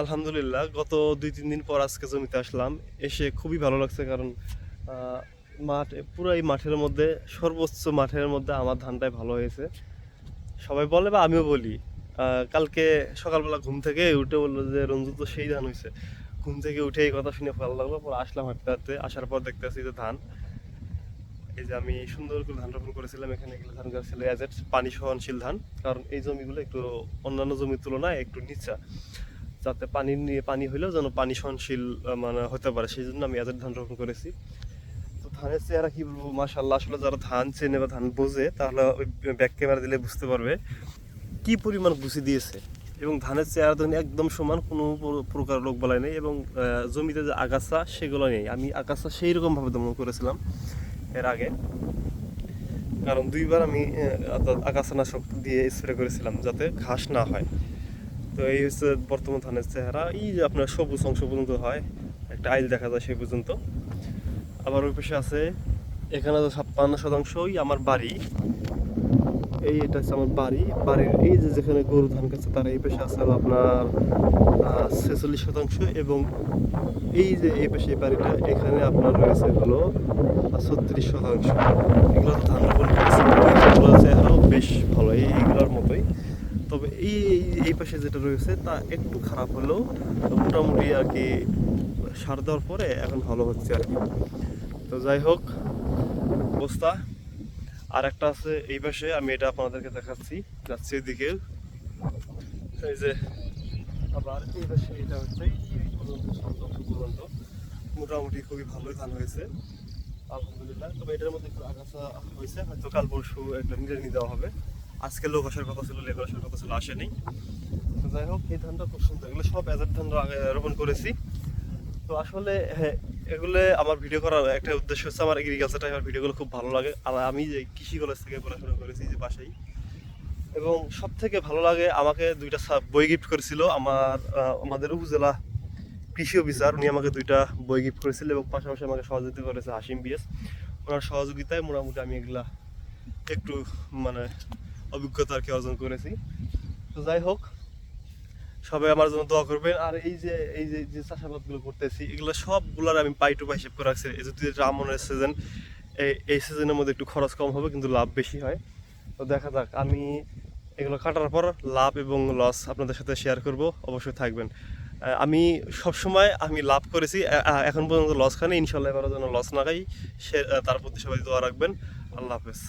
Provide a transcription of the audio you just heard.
আলহামদুলিল্লাহ, গত দুই, তিন দিন পর আজকে জমিতে আসলাম। এসে খুবই ভালো লাগছে কারণ মাঠ পুরো এই মাঠের মধ্যে, সর্বোচ্চ মাঠের মধ্যে আমার ধানটাই ভালো হয়েছে। সবাই বলে বা আমিও বলি কালকে সকালবেলা ঘুম থেকে উঠে বলল যে, রঞ্জু তো সেই ধান হয়েছে। ঘুম থেকে উঠে এই কথা শুনে ভালো লাগল, পর আসলাম হাঁটতে হাঁটতে, আসার পর দেখতে দেখতেছি যে ধান, এই যে আমি সুন্দর করে ধান রোপণ করেছিলাম, এখানে এগুলো ধান গাছ ছিল পানি সহনশীল ধান, কারণ এই জমিগুলো একটু অন্যান্য জমির তুলনায় একটু নিচা। যাতে পানি নিয়ে পানি হইলেও যেন পানি সহনশীল মানে হতে পারে। সেই জন্য আমি অ্যাজেট ধান রোপণ করেছি। তো ধানের চেহারা কি বলব? মাসাল্লাহ আসলে যারা ধান চেনে বা ধান বোঝে, তাহলে ওই ব্যাক ক্যামেরা দিলে বুঝতে পারবে কি পরিমাণ গুছি দিয়েছে। এবং ধানের চেহারা ধরুন একদম সমান, কোনো প্রকার লোক বলাই নেই এবং জমিতে যে আগাছা, সেগুলো নেই। আমি আগাছা সেই রকমভাবে দমন করেছিলাম এর আগে। কারণ দুইবার আমি আগাছানাশক দিয়ে স্প্রে করেছিলাম যাতে ঘাস না হয়। তো এই হচ্ছে বর্তমান ধানের চেহারা। এই যে আপনার সবুজ অংশ পর্যন্ত হয়, একটা আইল দেখা যায় সেই পর্যন্ত। আবার ওই পাশে আছে, এখানে তো ছাপ্পান্ন শতাংশই আমার বাড়ি। এই এটা হচ্ছে আমার বাড়ি। বাড়ির এই যে যেখানে গরু ধান কাছে তার এই পাশে আছে আপনার ছেচল্লিশ শতাংশ এবং এই যে এই পাশে বাড়িটা, এখানে আপনার রয়েছে হলো ছত্রিশ শতাংশ। এগুলো ধান রোপণ করেছে এগুলো আরও বেশ ভালো এইগুলোর মতোই। তবে এই, এই- পাশে যেটা রয়েছে তা একটু খারাপ হলেও মোটামুটি আর কি সার দেওয়ার পরে এখন ভালো হচ্ছে আর কি। তো যাই হোক অবস্থা আর একটা আছে এই পাশে, আমি এটা আপনাদেরকে দেখাচ্ছি। যাচ্ছি এদিকে। এই যে আবার এই পাশে, এটা হচ্ছে মোটামুটি খুবই ভালোই ধান হয়েছে। আলহামদুলিল্লাহ। তবে এটার মধ্যে একটু আগাছা হয়েছে, হয়তো কাল পরশু একটা নিয়ে দেওয়া হবে। আজকে লোক আসার কথা ছিল, লেবার আসার কথা ছিল, আসেনি। তো যাই হোক, এই ধানটা খুব সুন্দর। এগুলো সব এজার ধান রোপণ করেছি। তো আসলে এগুলো আমার ভিডিও করার একটা উদ্দেশ্য হচ্ছে আমার এগ্রিকালচারটা আমার ভিডিওগুলো খুব ভালো লাগে। আর আমি যে কৃষি কলেজ থেকে পড়াশোনা করেছি যে পাশেই এবং সব থেকে ভালো লাগে, আমাকে দুইটা বই গিফট করেছিল। আমার আমাদের উপজেলা কৃষি অফিসার উনি আমাকে দুইটা বই গিফট করেছিল এবং পাশাপাশি আমাকে সহযোগিতা করেছে হাসিম বিএস। ওনার সহযোগিতায় মোটামুটি আমি এগুলা একটু মানে অভিজ্ঞতা আর কি অর্জন করেছি। তো যাই হোক, সবাই আমার জন্য দোয়া করবেন। আর এই যে এই যে যে চাষাবাদগুলো করতেছি, এগুলো সবগুলোর আমি পাই টু পাই হিসেব করে রাখছি। এই যদি রামনের সিজন এই এই সিজনের মধ্যে একটু খরচ কম হবে, কিন্তু লাভ বেশি হয়। তো দেখা যাক, আমি এগুলো কাটার পর লাভ এবং লস আপনাদের সাথে শেয়ার করব। অবশ্যই থাকবেন। আমি সবসময় আমি লাভ করেছি এখন পর্যন্ত লস খানে ইনশাল্লাহ এবারও যেন লস না খাই, সে তার প্রতি সবাই দোয়া রাখবেন। আল্লাহ হাফেজ।